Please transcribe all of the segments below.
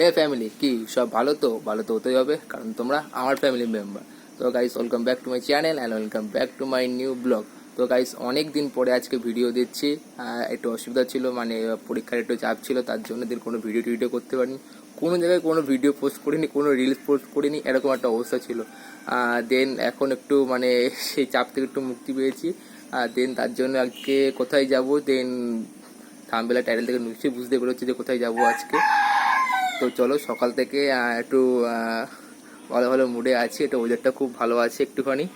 হে family কি, সব ভালো তো? ভালো তো হতেই হবে, কারণ তোমরা আমার ফ্যামিলি মেম্বার তো guys welcome back to my channel and welcome back to my new blog তো গাইস অনেক দিন পরে আজকে ভিডিও দিচ্ছি একটু অসুবিধা ছিল মানে পরীক্ষার একটু চাপ ছিল, তার জন্য দিন কোনো ভিডিও টিডিও করতে পারিনি। কোনো জায়গায় কোনো ভিডিও পোস্ট করিনি, কোনো রিলস পোস্ট করিনি, এরকম একটা অবস্থা ছিল। দেন এখন একটু মানে সেই চাপ থেকে একটু মুক্তি পেয়েছি। দেন তার জন্য আজকে কোথায় যাব? দেন থামবেলা টাইটেল থেকে নিশ্চয়ই বুঝতে পেরেছি যে কোথায় যাব আজকে। তো চলো সকাল থেকে একটু ভালো ভালো মুডে আছি এটা ওয়েদারটা খুব ভালো আছে একটুখানি।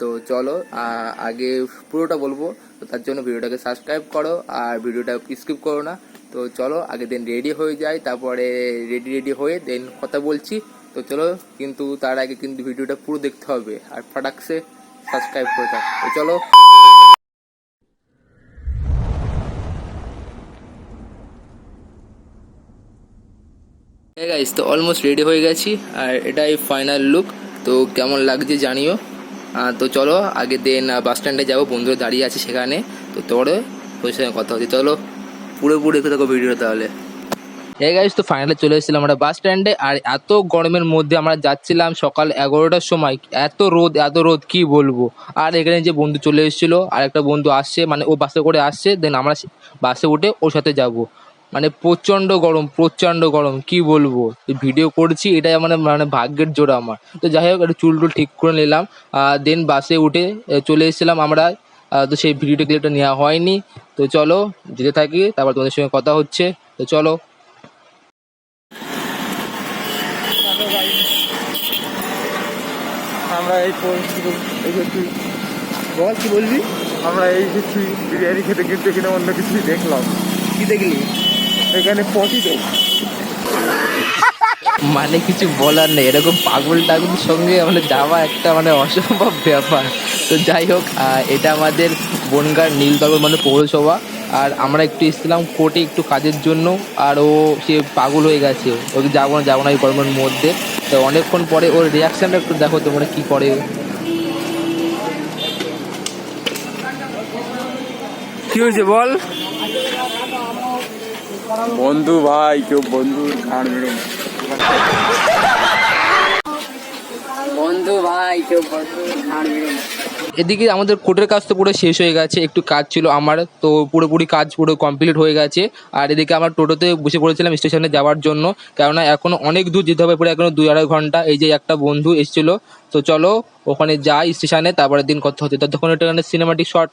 তো চলো আগে পুরোটা বলব, তো তার জন্য ভিডিওটাকে সাবস্ক্রাইব করো, আর ভিডিওটা স্কিপ করো না। তো চলো, আগে দেন রেডি হয়ে যাই, তারপরে রেডি রেডি হয়ে দেন কথা বলছি। তো চলো, কিন্তু তার আগে কিন্তু ভিডিওটা পুরো দেখতে হবে, আর ফাটাকসে সাবস্ক্রাইব করে থাক। তো চলো। গাইস তো অলমোস্ট রেডি হয়ে গেছি আর এটাই ফাইনাল লুক তো কেমন লাগছে জানিও। তো চলো, আগে দেন বাস স্ট্যান্ডে যাব, বন্ধুরা দাঁড়িয়ে আছে সেখানে, তো তোরে ওই সঙ্গে কথা হচ্ছে। চলো, পুরোপুরি দেখতে থাকো ভিডিও তাহলে। এই গাইস তো ফাইনালে চলে এসেছিলাম আমরা বাস স্ট্যান্ডে আর এত গরমের মধ্যে আমরা যাচ্ছিলাম সকাল এগারোটার সময়, এত রোদ এত রোদ, কি বলব? আর এখানে যে বন্ধু চলে এসেছিল আর একটা বন্ধু আসছে মানে ও বাসে করে আসছে দেন আমরা বাসে উঠে ওর সাথে যাব। মানে প্রচণ্ড গরম প্রচণ্ড গরম, কি বলব? ভিডিও করছি, এটাই মানে মানে ভাগ্যের জোর আমার। তো যাই হোক, একটু চুল টুল ঠিক করে নিলাম। দেন বাসে উঠে চলে এসেছিলাম আমরা। তো সেই ভিডিওটা ক্লিপটা নেওয়া হয়নি। তো চলো, যেতে থাকি, তারপর তোমাদের সঙ্গে কথা হচ্ছে। তো চলো। আমরা এই বল কি বলবি? আমরা এই বিরিয়ানি খেতে কিন্তু এখানে অন্য কিছুই দেখলাম। কি দেখলি? এখানে পটি তো। মানে কিছু বলার নেই। এরকম পাগল টাগল সঙ্গে মানে যাওয়া একটা মানে অসম্ভব ব্যাপার। তো যাই হোক এটা আমাদের বনগার নীলনগর মানে পৌরসভা। আর আমরা একটু এসেছিলাম কোর্টে একটু কাজের জন্য। আর ও সে পাগল হয়ে গেছে। ওকে যাব না যাব না এই গরমের মধ্যে। তো অনেকক্ষণ পরে ওর রিয়াকশানটা একটু দেখো তোমরা কী করে। কি হয়েছে বল? বন্ধু ভাই, কেউ বন্ধু ঘাড় বন্ধু ভাই, কেউ মেরে এদিকে আমাদের কোর্টের কাজ তো পুরো শেষ হয়ে গেছে, একটু কাজ ছিল আমার, তো পুরোপুরি কাজ পুরো কমপ্লিট হয়ে গেছে। আর এদিকে আমার টোটোতে বসে পড়েছিলাম স্টেশনে যাওয়ার জন্য, কেননা এখনও অনেক দূর যেতে হবে, পুরো এখনও দুই আড়াই ঘণ্টা। এই যে একটা বন্ধু এসেছিল, তো চলো ওখানে যাই স্টেশনে, তারপরের দিন কথা হচ্ছে। ততক্ষণ এটা সিনেমাটিক শট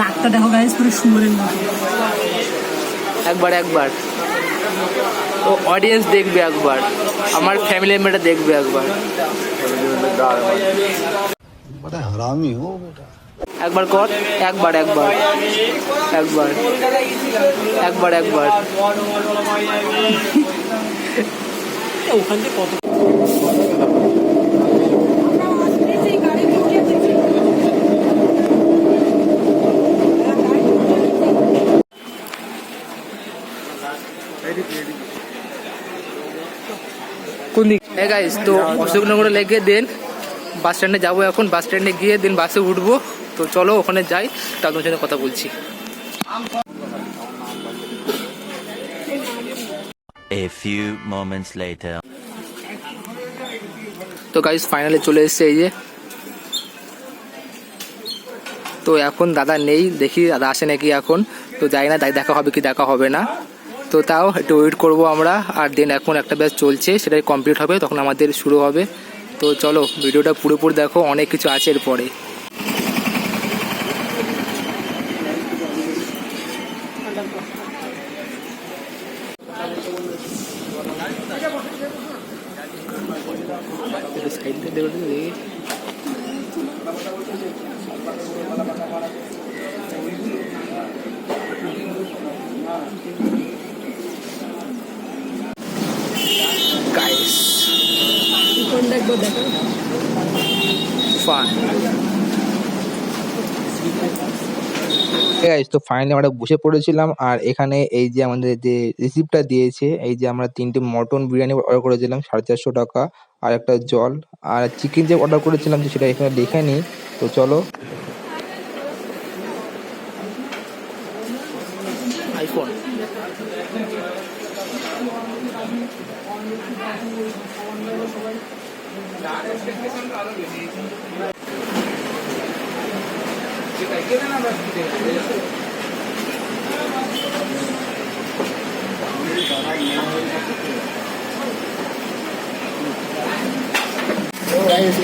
নাকটা দেখো গাইজ পুরো সুন্দরের মতো। একবার একবার। ও অডিয়েন্স দেখবে একবার। আমার ফ্যামিলি মেম্বারটা দেখবে একবার। একবার কর একবার একবার। একবার। একবার একবার। ওখান কত হ্যাঁ গাইস তো অশোকনগরে লেগে দেন বাস স্ট্যান্ডে যাব এখন বাস স্ট্যান্ডে গিয়ে দেন বাসে উঠবো তো চলো ওখানে যাই তাদের সাথে কথা বলছি। A few moments later. তো গাইস ফাইনালে চলে এসেছে এই যে। তো এখন দাদা নেই দেখি দাদা আসে নাকি এখন তো যাই না দেখা হবে কি দেখা হবে না। তো তাও একটু ওয়েট করব আমরা। আর দেন এখন একটা ব্যাচ চলছে, সেটাই কমপ্লিট হবে, তখন আমাদের শুরু হবে। তো চলো ভিডিওটা পুরোপুরি দেখো, অনেক কিছু আছে এরপরে গাইস ফান গাইস তো ফাইনালি আমরা বসে পড়েছিলাম আর এখানে এই যে আমাদের যে রিসিপ্টটা দিয়েছে, এই যে আমরা তিনটে মটন বিরিয়ানি অর্ডার করেছিলাম, সাড়ে চারশো টাকা আর একটা জল আর চিকেন যে অর্ডার করেছিলাম যে সেটা এখানে লেখা নেই, তো চলো।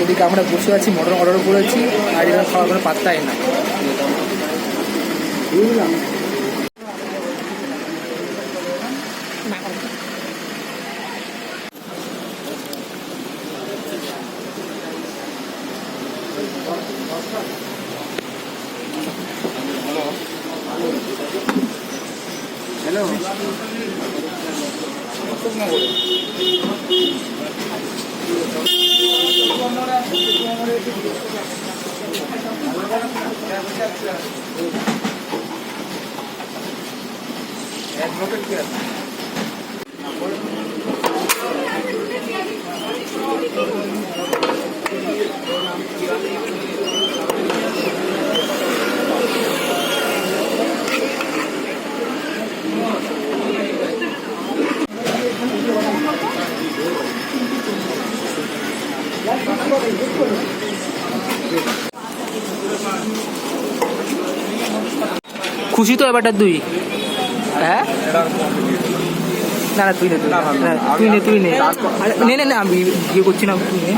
এদিকে আমরা বসে আছি মটন অর্ডার করেছি আর এবার খাওয়ার কোনো পাত্তাই না অ্যাডভোকেট কি আছে Thank you. খুশি তো এবারটা তুই। হ্যাঁ? না না তুই নে তুই নে। না, তুই নে তুই নে। নে নে না আমি বিয়ে করছি না তুই নে।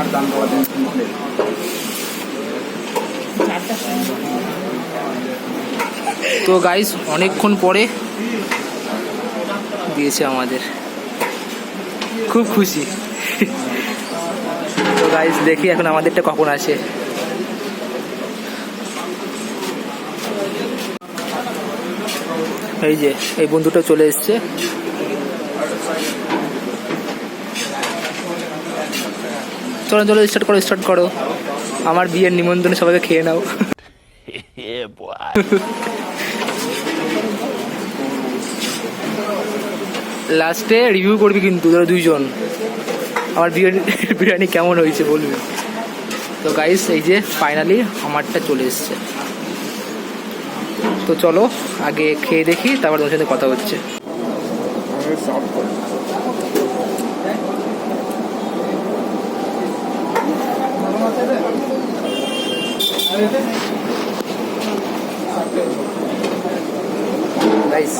তো গাইস অনেকক্ষণ পরে দিয়েছে আমাদের। খুব খুশি। তো গাইস দেখি এখন আমাদেরটা কখন আসে। এই যে, এই বন্ধুটা চলে এসছে। চলো চলো স্টার্ট করো স্টার্ট করো। আমার বিয়ের নিমন্ত্রণে সবাইকে খেয়ে নাও। লাস্টে রিভিউ করবি কিন্তু তোরা দুইজন। আমার বিরিয়ানি বিরিয়ানি কেমন হয়েছে বলবি? তো গাইস এই যে ফাইনালি আমারটা চলে এসছে। তো চলো, আগে খেয়ে দেখি, তারপর তোমার সাথে কথা হচ্ছে। গাইস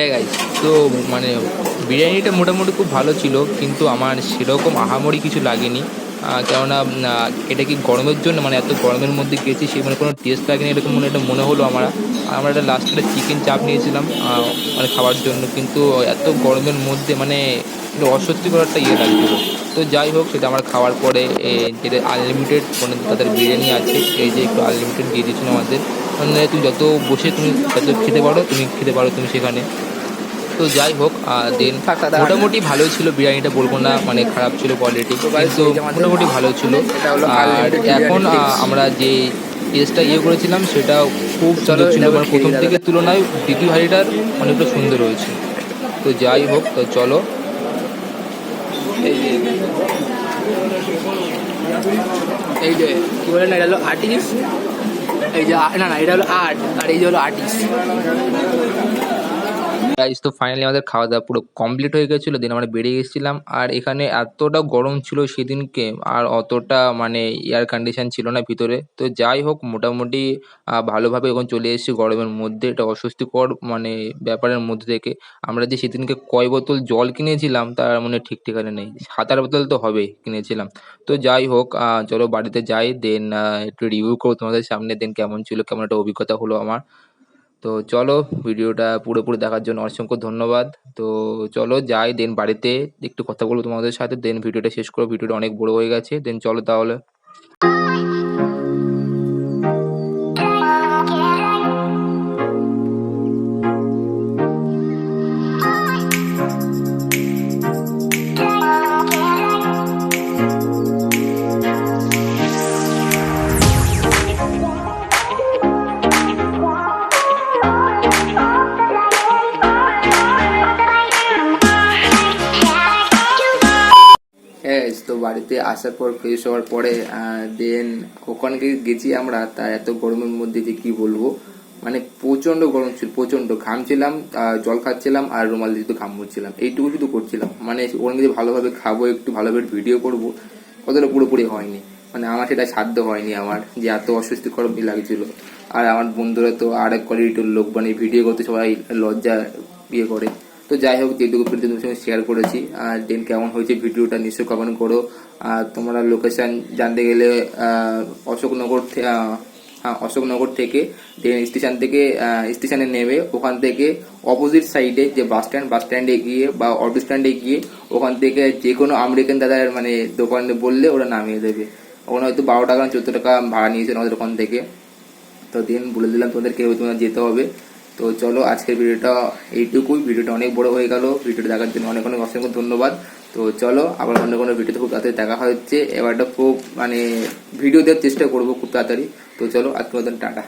হ্যাঁ গাইস তো মানে বিরিয়ানিটা মোটামুটি খুব ভালো ছিল, কিন্তু আমার সেরকম আহামরি কিছু লাগেনি। কেননা এটা কি গরমের জন্য মানে এত গরমের মধ্যে গেছি সেই মানে কোনো টেস্ট লাগেনি, এরকম মনে, একটা মনে হলো আমার। আমরা একটা লাস্টে চিকেন চাপ নিয়েছিলাম মানে খাওয়ার জন্য, কিন্তু এত গরমের মধ্যে মানে অস্বস্তিকর একটা ইয়ে লাগছিল। তো যাই হোক, সেটা আমার খাওয়ার পরে যেটা আনলিমিটেড মানে তাদের বিরিয়ানি আছে, এই যে একটু আনলিমিটেড দিয়ে দিয়েছিল আমাদের। মানে তুমি যত বসে তুমি যত খেতে পারো, তুমি খেতে পারো তুমি সেখানে। তো যাই হোক দেন মোটামুটি ভালোই ছিল বিরিয়ানিটা বলব না মানে খারাপ ছিল কোয়ালিটি কিন্তু মোটামুটি ভালো ছিল। আর এখন আমরা যে টেস্টটা ইয়ে করেছিলাম সেটা খুব সুন্দর ছিল মানে প্রথম থেকে তুলনায় দ্বিতীয় হাঁড়িটার অনেকটা সুন্দর হয়েছে। তো যাই হোক তো চলো। এই যে কি বলে না এটা হলো আর্টিস্ট এই যে না না এটা হলো আর্ট আর এই যে হলো আর্টিস্ট গাইস তো ফাইনালি আমাদের খাওয়া দাওয়া পুরো কমপ্লিট হয়ে গেছিল, দিন আমরা বেরিয়ে গেছিলাম। আর এখানে এতটা গরম ছিল সেদিনকে, আর অতটা মানে এয়ার কন্ডিশন ছিল না ভিতরে। তো যাই হোক, মোটামুটি ভালোভাবে এখন চলে এসেছি গরমের মধ্যে। এটা অস্বস্তিকর মানে ব্যাপারের মধ্যে থেকে। আমরা যে সেদিনকে কয় বোতল জল কিনেছিলাম, তার মানে ঠিক ঠিকানা নেই। সাত আট বোতল তো হবে কিনেছিলাম। তো যাই হোক চলো বাড়িতে যাই দেন একটু রিভিউ করব তোমাদের সামনে দেন কেমন ছিল, কেমন একটা অভিজ্ঞতা হলো আমার। তো চলো ভিডিওটা পুরোপুরি দেখার জন্য অসংখ্য ধন্যবাদ। তো চলো যাই, দেন বাড়িতে একটু কথা বলব তোমাদের সাথে, দেন ভিডিওটা শেষ করো ভিডিওটা অনেক বড় হয়ে গেছে, দেন চলো তাহলে। আসার পর ফ্রেশ হওয়ার পরে দেন ওখানে গেছি আমরা, তা এত গরমের মধ্যে যে কি বলব? মানে প্রচণ্ড গরম ছিল প্রচণ্ড ঘামছিলাম জল খাচ্ছিলাম আর রুমাল দিয়ে ঘাম মুছছিলাম। এইটুকু শুধু করছিলাম। মানে ওখানে গিয়ে ভালোভাবে খাব, একটু ভালোভাবে ভিডিও করব, কতটা পুরোপুরি হয়নি। মানে আমার সেটা সাধ্য হয়নি আমার, যে এত অস্বস্তিকর লাগছিল। আর আমার বন্ধুরা তো আর এক কোয়ালিটির লোক মানে ভিডিও করতে, সবাই লজ্জা ইয়ে করে। তো যাই হোক, যেটুকু পর্যন্ত তোমার সঙ্গে শেয়ার করেছি। আর দেন কেমন হয়েছে ভিডিওটা নিশ্চয়ই কমেন্ট করো। আর তোমরা লোকেশান জানতে গেলে অশোকনগর হ্যাঁ অশোকনগর থেকে দেন স্টেশন থেকে স্টেশনে নেমে ওখান থেকে অপোজিট সাইডে যে বাস স্ট্যান্ড বাস স্ট্যান্ডে গিয়ে বা অটো স্ট্যান্ডে গিয়ে ওখান থেকে যে কোনো আমেরিকান দাদার মানে দোকানে বললে ওরা নামিয়ে দেবে। ওখানে হয়তো বারো টাকা চোদ্দ টাকা ভাড়া নিয়েছেন আমাদের ওখান থেকে। তো দিন বলে দিলাম তোমাদের, কেউ তোমার যেতে হবে। তো চলো আজকের ভিডিওটা এইটুকুই। ভিডিওটা অনেক বড় হয়ে গেল। ভিডিওটা দেখার জন্য অনেক অনেক অসংখ্য ধন্যবাদ। তো চলো, আবার অন্য কোনো ভিডিওতে খুব তাড়াতাড়ি দেখা হচ্ছে। এবারটা খুব মানে ভিডিও দেওয়ার চেষ্টা করব খুব তাড়াতাড়ি। তো চলো মতন, টাটা।